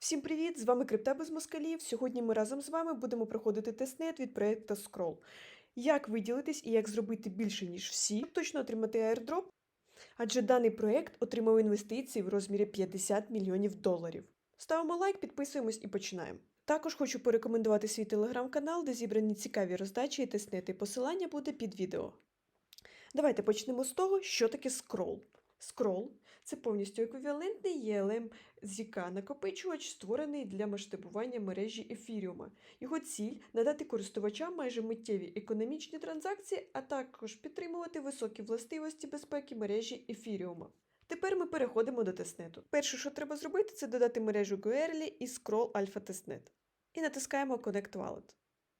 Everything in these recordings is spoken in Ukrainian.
Всім привіт! З вами Крипта без москалів. Сьогодні ми разом з вами будемо проходити тестнет від проєкту Scroll. Як виділитись і як зробити більше, ніж всі, точно отримати airdrop, адже даний проєкт отримав інвестиції в розмірі 50 мільйонів доларів. Ставимо лайк, підписуємось і починаємо. Також хочу порекомендувати свій телеграм-канал, де зібрані цікаві роздачі і тестнети. Посилання буде під відео. Давайте почнемо з того, що таке Scroll. Scroll – це повністю еквівалентний ELM ZK накопичувач, створений для масштабування мережі ефіріума. Його ціль надати користувачам майже миттєві економічні транзакції, а також підтримувати високі властивості безпеки мережі ефіріума. Тепер ми переходимо до тестнету. Перше, що треба зробити, це додати мережу Goerli і Scroll Alpha Testnet. І натискаємо Connect Wallet.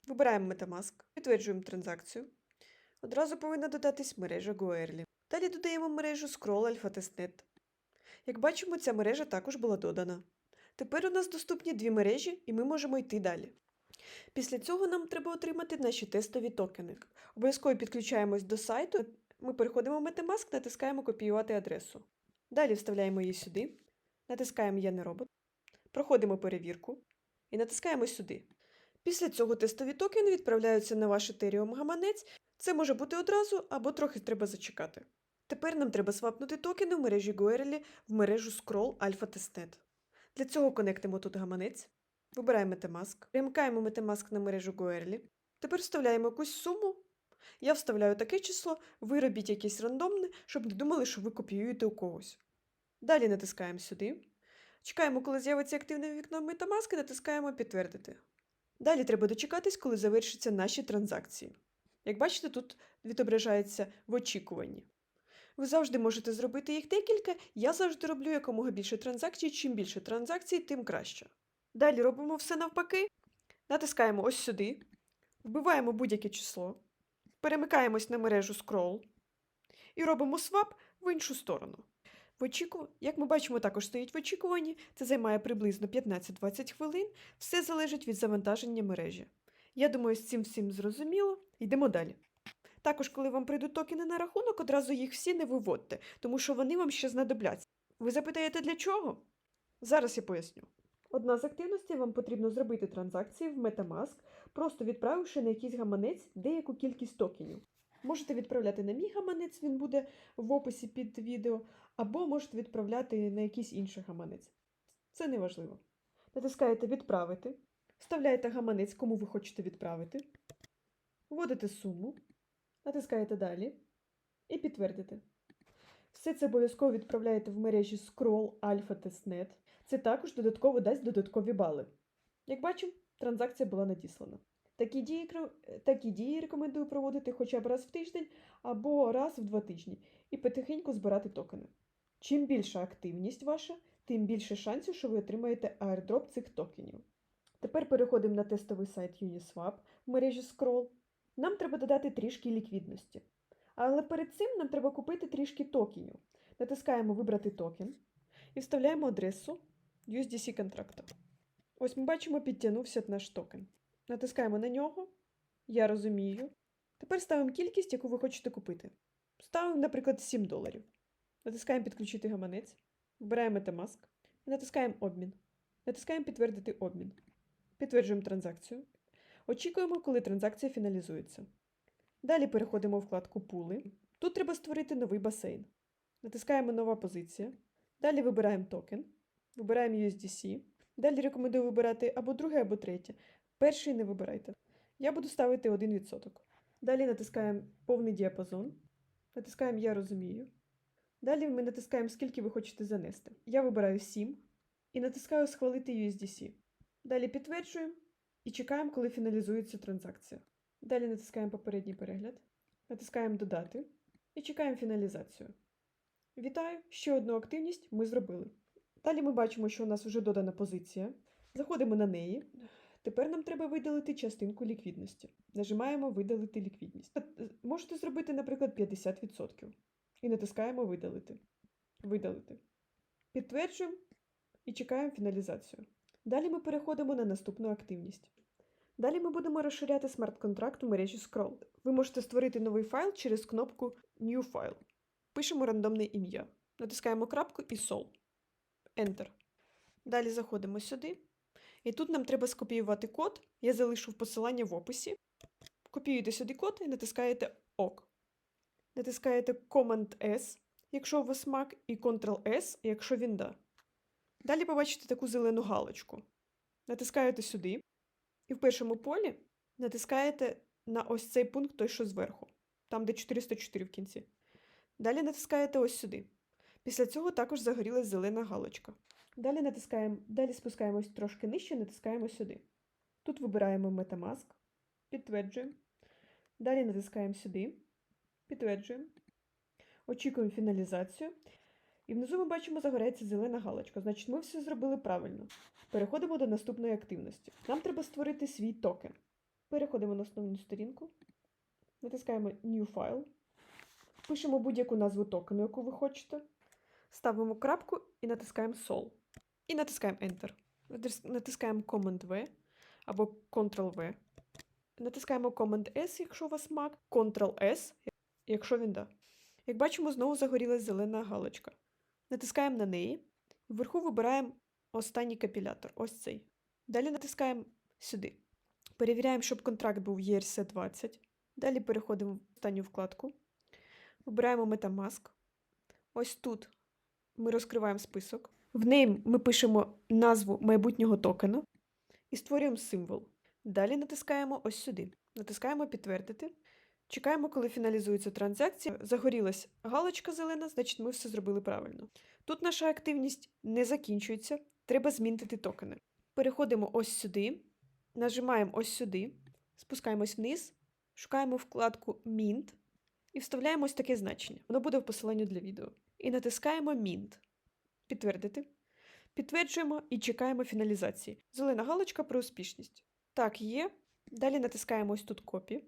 Вибираємо Metamask, підтверджуємо транзакцію. Одразу повинна додатись мережа Goerli. Далі додаємо мережу Scroll Alpha Testnet. Як бачимо, ця мережа також була додана. Тепер у нас доступні дві мережі, і ми можемо йти далі. Після цього нам треба отримати наші тестові токени. Обов'язково підключаємось до сайту. Ми переходимо в Metamask, натискаємо копіювати адресу. Далі вставляємо її сюди, натискаємо Я не робот, проходимо перевірку і натискаємо сюди. Після цього тестові токени відправляються на ваш Ethereum гаманець. Це може бути одразу або трохи треба зачекати. Тепер нам треба свапнути токени в мережі Goerli в мережу Scroll Alpha Testnet. Для цього конектимо тут гаманець, вибираємо Metamask, перемикаємо Metamask на мережу Goerli. Тепер вставляємо якусь суму. Я вставляю таке число, ви робіть якесь рандомне, щоб не думали, що ви копіюєте у когось. Далі натискаємо сюди. Чекаємо, коли з'явиться активне вікно Metamask і натискаємо Підтвердити. Далі треба дочекатись, коли завершаться наші транзакції. Як бачите, тут відображається в очікуванні. Ви завжди можете зробити їх декілька. Я завжди роблю якомога більше транзакцій. Чим більше транзакцій, тим краще. Далі робимо все навпаки. Натискаємо ось сюди, вбиваємо будь-яке число, перемикаємось на мережу Scroll і робимо свап в іншу сторону. В очіку... Як ми бачимо, також стоїть в очікуванні, це займає приблизно 15-20 хвилин, все залежить від завантаження мережі. Я думаю, з цим всім зрозуміло. Йдемо далі. Також, коли вам прийдуть токени на рахунок, одразу їх всі не виводьте, тому що вони вам ще знадобляться. Ви запитаєте, для чого? Зараз я поясню. Одна з активностей вам потрібно зробити транзакції в Metamask, просто відправивши на якийсь гаманець деяку кількість токенів. Можете відправляти на мій гаманець, він буде в описі під відео, або можете відправляти на якийсь інший гаманець. Це не важливо. Натискаєте Відправити, вставляєте гаманець, кому ви хочете відправити, вводите суму, натискаєте Далі і підтвердите. Все це обов'язково відправляєте в мережі Scroll Alpha Testnet. Це також додатково дасть додаткові бали. Як бачимо, транзакція була надіслана. Такі дії, такі дії рекомендую проводити хоча б раз в тиждень або раз в два тижні і потихеньку збирати токени. Чим більша активність ваша, тим більше шансів, що ви отримаєте airdrop цих токенів. Тепер переходимо на тестовий сайт Uniswap в мережі Scroll. Нам треба додати трішки ліквідності. Але перед цим нам треба купити трішки токенів. Натискаємо Вибрати токен і вставляємо адресу USDC контракту. Ось ми бачимо, підтягнувся наш токен. Натискаємо на нього. Я розумію. Тепер ставимо кількість, яку ви хочете купити. Ставимо, наприклад, 7 доларів. Натискаємо Підключити гаманець. Вибираємо Metamask натискаємо Обмін. Натискаємо Підтвердити обмін. Підтверджуємо транзакцію. Очікуємо, коли транзакція фіналізується. Далі переходимо в вкладку Пули. Тут треба створити новий басейн. Натискаємо Нова позиція. Далі вибираємо токен. Вибираємо USDC. Далі рекомендую вибирати або друге, або третє. Перший не вибирайте. Я буду ставити 1%. Далі натискаємо повний діапазон. Натискаємо Я розумію. Далі ми натискаємо, скільки ви хочете занести. Я вибираю 7 і натискаю Схвалити USDC. Далі підтверджуємо і чекаємо, коли фіналізується транзакція. Далі натискаємо попередній перегляд, натискаємо Додати і чекаємо фіналізацію. Вітаю! Ще одну активність ми зробили. Далі ми бачимо, що у нас вже додана позиція. Заходимо на неї. Тепер нам треба видалити частинку ліквідності. Нажимаємо Видалити ліквідність. Е, Можете зробити, наприклад, 50%. І натискаємо Видалити. Видалити. Підтверджуємо і чекаємо фіналізацію. Далі ми переходимо на наступну активність. Далі ми будемо розширяти смарт-контракт у мережі Scroll. Ви можете створити новий файл через кнопку New File. Пишемо рандомне ім'я. Натискаємо крапку і Sol. Enter. Далі заходимо сюди. І тут нам треба скопіювати код. Я залишу посилання в описі. Копіюєте сюди код і натискаєте ОК. Натискаєте Command-S, якщо у вас Mac, і Ctrl-S, якщо він да. Далі побачите таку зелену галочку. Натискаєте сюди, і в першому полі натискаєте на ось цей пункт, той, що зверху, там, де 404 в кінці. Далі натискаєте ось сюди. Після цього також загорілась зелена галочка. Далі натискаємо, далі спускаємось трошки нижче, натискаємо сюди. Тут вибираємо Metamask, підтверджуємо. Далі натискаємо сюди, підтверджуємо. Очікуємо фіналізацію. І внизу ми бачимо, загорається зелена галочка. Значить, ми все зробили правильно. Переходимо до наступної активності. Нам треба створити свій токен. Переходимо на основну сторінку, натискаємо New File, пишемо будь-яку назву токену, яку ви хочете. Ставимо крапку і натискаємо Sol. І натискаємо Enter. Натискаємо Command-V або Ctrl-V. Натискаємо Command-S, якщо у вас Mac, Ctrl-S, якщо він да. Як бачимо, знову загорілась зелена галочка. Натискаємо на неї. Вверху вибираємо останній капілятор, ось цей. Далі натискаємо сюди. Перевіряємо, щоб контракт був ERC20. Далі переходимо в останню вкладку. Вибираємо Metamask. Ось тут ми розкриваємо список. В ней ми пишемо назву майбутнього токену і створюємо символ. Далі натискаємо ось сюди. Натискаємо підтвердити. Чекаємо, коли фіналізується транзакція. Загорілась галочка зелена, значить ми все зробили правильно. Тут наша активність не закінчується, треба змінити токени. Переходимо ось сюди, нажимаємо ось сюди, спускаємось вниз, шукаємо вкладку Mint і вставляємо ось таке значення. Воно буде в посиланні для відео. І натискаємо Mint. Підтвердити. Підтверджуємо і чекаємо фіналізації. Зелена галочка про успішність. Так, є. Далі натискаємо ось тут копі.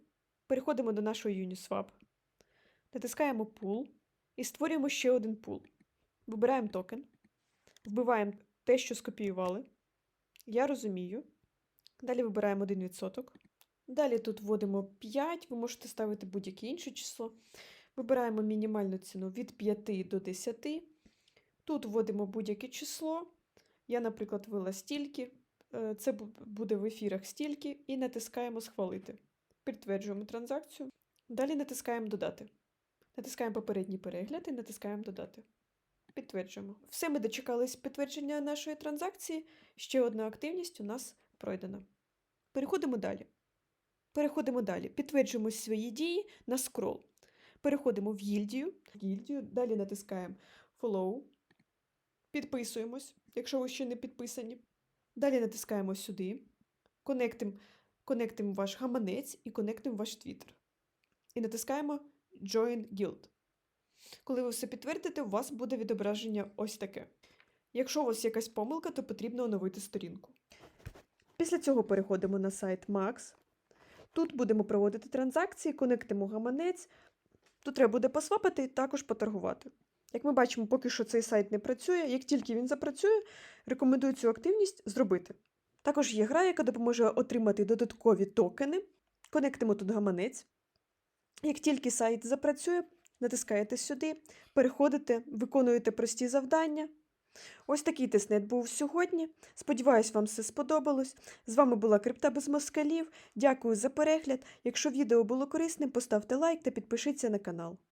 Переходимо до нашого Uniswap. Натискаємо Pool і створюємо ще один пул. Вибираємо токен. Вбиваємо те, що скопіювали. Я розумію. Далі вибираємо 1%. Далі тут вводимо 5, ви можете ставити будь-яке інше число. Вибираємо мінімальну ціну від 5 до 10. Тут вводимо будь-яке число. Я, наприклад, ввела стільки. Е, Це буде в ефірах стільки, і натискаємо Схвалити. Підтверджуємо транзакцію. Далі натискаємо Додати. Натискаємо попередній перегляд і натискаємо Додати. Підтверджуємо. Все, ми дочекались підтвердження нашої транзакції. Ще одна активність у нас пройдена. Переходимо далі. Переходимо далі. Підтверджуємо свої дії на скрол. Переходимо в гільдію. гільдію. Далі натискаємо Follow. Підписуємось, якщо ви ще не підписані. Далі натискаємо сюди. Конектимо, конектимо ваш гаманець і конектимо ваш Twitter. І натискаємо Join Guild. Коли ви все підтвердите, у вас буде відображення ось таке. Якщо у вас якась помилка, то потрібно оновити сторінку. Після цього переходимо на сайт Max. Тут будемо проводити транзакції, конектимо гаманець. Тут треба буде посвапити і також поторгувати. Як ми бачимо, поки що цей сайт не працює. Як тільки він запрацює, рекомендую цю активність зробити. Також є гра, яка допоможе отримати додаткові токени. Конектимо тут гаманець. Як тільки сайт запрацює, натискаєте сюди, переходите, виконуєте прості завдання. Ось такий тестнет був сьогодні. Сподіваюсь, вам все сподобалось. З вами була Крипта без москалів. Дякую за перегляд. Якщо відео було корисним, поставте лайк та підпишіться на канал.